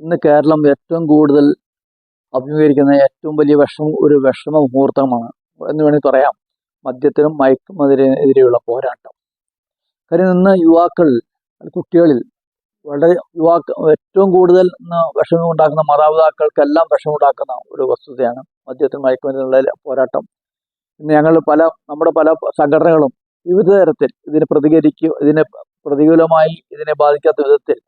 ഇന്ന് കേരളം ഏറ്റവും കൂടുതൽ അഭിമുഖീകരിക്കുന്ന ഏറ്റവും വലിയ വിഷമം ഒരു വിഷമ മുഹൂർത്തമാണ്. എന്ന് വേണമെങ്കിൽ പറയാം. മദ്യത്തിനും മയക്കുമതിനെതിരെയുള്ള പോരാട്ടം. കാര്യം ഇന്ന് യുവാക്കൾ കുട്ടികളിൽ വളരെ യുവാക്ക ഏറ്റവും കൂടുതൽ ഇന്ന് വിഷമം ഉണ്ടാക്കുന്ന മാതാപിതാക്കൾക്കെല്ലാം വിഷമം ഉണ്ടാക്കുന്ന ഒരു വസ്തുതയാണ് മദ്യത്തിനും മയക്കുമതിനുള്ള പോരാട്ടം. ഇന്ന് ഞങ്ങൾ പല നമ്മുടെ പല സംഘടനകളും വിവിധ തരത്തിൽ ഇതിനെ പ്രതികരിക്കുക ഇതിനെ പ്രതികൂലമായി ഇതിനെ ബാധിക്കാത്ത വിധത്തിൽ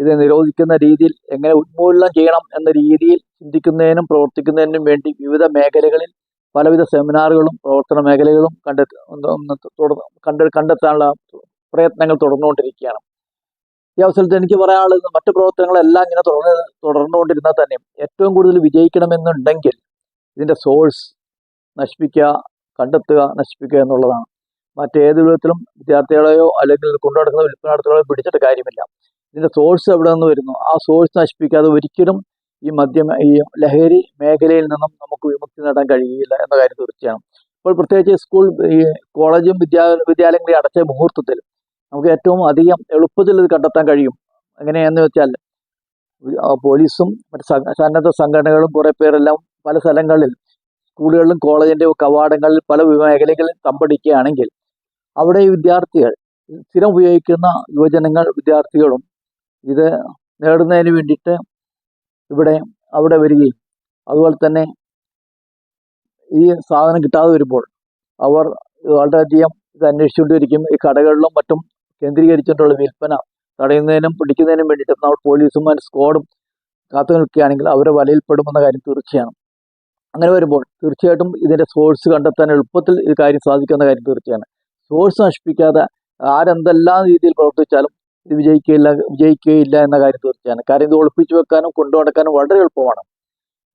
ഇത് നിരോധിക്കുന്ന രീതിയിൽ എങ്ങനെ ഉന്മൂലനം ചെയ്യണം എന്ന രീതിയിൽ ചിന്തിക്കുന്നതിനും പ്രവർത്തിക്കുന്നതിനും വേണ്ടി വിവിധ മേഖലകളിൽ പലവിധ സെമിനാറുകളും പ്രവർത്തന മേഖലകളും കണ്ടെത്തി കണ്ടെ കണ്ടെത്താനുള്ള പ്രയത്നങ്ങൾ തുടർന്നുകൊണ്ടിരിക്കുകയാണ്. ഈ അവസരത്തിൽ എനിക്ക് പറയാനുള്ളത് മറ്റു പ്രവർത്തനങ്ങളെല്ലാം ഇങ്ങനെ തുടർന്ന് തുടർന്നുകൊണ്ടിരുന്നാൽ തന്നെയും ഏറ്റവും കൂടുതൽ വിജയിക്കണമെന്നുണ്ടെങ്കിൽ ഇതിന്റെ സോഴ്സ് നശിപ്പിക്കുക കണ്ടെത്തുക നശിപ്പിക്കുക എന്നുള്ളതാണ്. മറ്റേത് വിധത്തിലും വിദ്യാർത്ഥികളെയോ അല്ലെങ്കിൽ കൊണ്ടുനടക്കുന്ന വിൽപ്പനാർത്ഥികളെയോ പിടിച്ചിട്ട് കാര്യമില്ല. ഇതിന്റെ സോഴ്സ് എവിടെ നിന്ന് വരുന്നു? ആ സോഴ്സ് നശിപ്പിക്കാതെ ഒരിക്കലും ഈ മദ്യ ഈ ലഹരി മേഖലയിൽ നിന്നും നമുക്ക് വിമുക്തി നേടാൻ കഴിയില്ല എന്ന കാര്യം തീർച്ചയാണ്. ഇപ്പോൾ പ്രത്യേകിച്ച് സ്കൂൾ ഈ കോളേജും വിദ്യാ വിദ്യാലയങ്ങളെ അടച്ച മുഹൂർത്തത്തിൽ നമുക്ക് ഏറ്റവും അധികം എളുപ്പത്തിൽ ഇത് കണ്ടെത്താൻ കഴിയും. എങ്ങനെയാന്ന് വെച്ചാൽ പോലീസും മറ്റ് സന്നദ്ധ സംഘടനകളും കുറേ പേരെല്ലാം പല സ്ഥലങ്ങളിൽ സ്കൂളുകളിലും കോളേജിന്റെ കവാടങ്ങളിൽ പല മേഖലകളിൽ തമ്പടിക്കുകയാണെങ്കിൽ അവിടെ ഈ വിദ്യാർത്ഥികൾ സ്ഥിരം ഉപയോഗിക്കുന്ന യുവജനങ്ങൾ വിദ്യാർത്ഥികളും ഇത് നേടുന്നതിന് വേണ്ടിയിട്ട് ഇവിടെ അവിടെ വരികയും അതുപോലെ തന്നെ ഈ സാധനം കിട്ടാതെ വരുമ്പോൾ അവർ വളരെയധികം ഇത് അന്വേഷിച്ചുകൊണ്ടിരിക്കും. ഈ കടകളിലും മറ്റും കേന്ദ്രീകരിച്ചിട്ടുള്ള വിൽപ്പന തടയുന്നതിനും പിടിക്കുന്നതിനും വേണ്ടിയിട്ട് നമ്മൾ പോലീസും സ്ക്വാഡും കാത്തു നിൽക്കുകയാണെങ്കിൽ അവരെ വലയിൽപ്പെടുമെന്ന കാര്യം തീർച്ചയാണ്. അങ്ങനെ വരുമ്പോൾ തീർച്ചയായിട്ടും ഇതിന്റെ സോഴ്സ് കണ്ടെത്താൻ എളുപ്പത്തിൽ ഈ കാര്യം സാധിക്കുന്ന കാര്യം തീർച്ചയാണ്. സോഴ്സ് നശിപ്പിക്കാതെ ആരെന്തെല്ലാം രീതിയിൽ പ്രവർത്തിച്ചാലും ഇത് വിജയിക്കുകയില്ല വിജയിക്കുകയില്ല എന്ന കാര്യം തീർച്ചയാണ്. കാര്യം ഇത് ഒളിപ്പിച്ചു വെക്കാനും കൊണ്ടു നടക്കാനും വളരെ എളുപ്പമാണ്.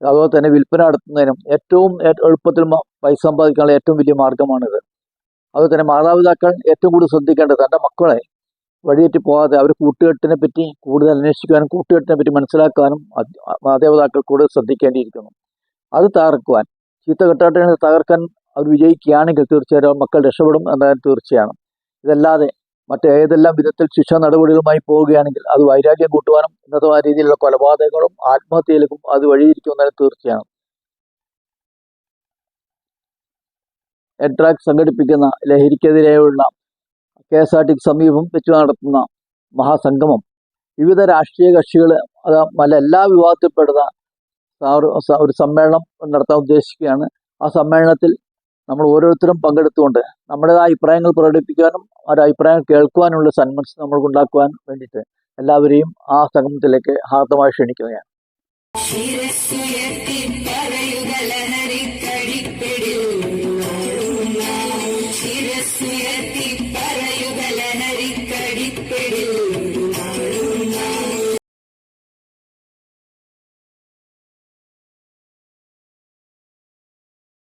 അതുപോലെ തന്നെ വിൽപ്പന നടത്തുന്നതിനും ഏറ്റവും എളുപ്പത്തിൽ പൈസ സമ്പാദിക്കാനുള്ള ഏറ്റവും വലിയ മാർഗമാണിത്. അതുപോലെ തന്നെ മാതാപിതാക്കൾ ഏറ്റവും കൂടുതൽ ശ്രദ്ധിക്കേണ്ടത് തന്റെ മക്കളെ വഴിയേറ്റി പോകാതെ അവർ കൂട്ടുകെട്ടിനെ പറ്റി കൂടുതൽ അന്വേഷിക്കാനും കൂട്ടുകെട്ടിനെ പറ്റി മനസ്സിലാക്കാനും മാതാപിതാക്കൾ കൂടുതൽ ശ്രദ്ധിക്കേണ്ടിയിരിക്കുന്നു. അത് തകർക്കുവാൻ ചീത്ത കെട്ടാട്ടങ്ങൾ തകർക്കാൻ അവർ വിജയിക്കുകയാണെങ്കിൽ തീർച്ചയായും മക്കൾ രക്ഷപ്പെടും എന്നതാണ് തീർച്ചയാണ്. ഇതല്ലാതെ മറ്റേതെല്ലാം വിധത്തിൽ ശിക്ഷ നടപടികളുമായി പോവുകയാണെങ്കിൽ അത് വൈരാഗ്യം കൂട്ടുവാനും ഉന്നതമായ രീതിയിലുള്ള കൊലപാതകങ്ങളും ആത്മഹത്യയിലേക്കും അത് വഴിയിരിക്കുമെന്നത് തീർച്ചയാണ്. എട്രാക് സംഘടിപ്പിക്കുന്ന ലഹരിക്കെതിരെയുള്ള കെ എസ് ആർ ടി സമീപം വെച്ച് നടത്തുന്ന മഹാസംഗമം. വിവിധ രാഷ്ട്രീയ കക്ഷികൾ അത് മല എല്ലാ വിഭാഗത്തിൽപ്പെടുന്ന ഒരു സമ്മേളനം നടത്താൻ ഉദ്ദേശിക്കുകയാണ്. ആ സമ്മേളനത്തിൽ നമ്മൾ ഓരോരുത്തരും പങ്കെടുത്തുകൊണ്ട് നമ്മുടേതായ അഭിപ്രായങ്ങൾ പ്രകടിപ്പിക്കാനും ഒരു അഭിപ്രായം കേൾക്കുവാനുള്ള സന്മനസ് നമ്മൾക്ക് ഉണ്ടാക്കുവാൻ വേണ്ടിയിട്ട് എല്ലാവരെയും ആ സംഗമത്തിലേക്ക് ഹാർദമായി ക്ഷണിക്കുകയാണ്. ശിരസ്സുയർത്തി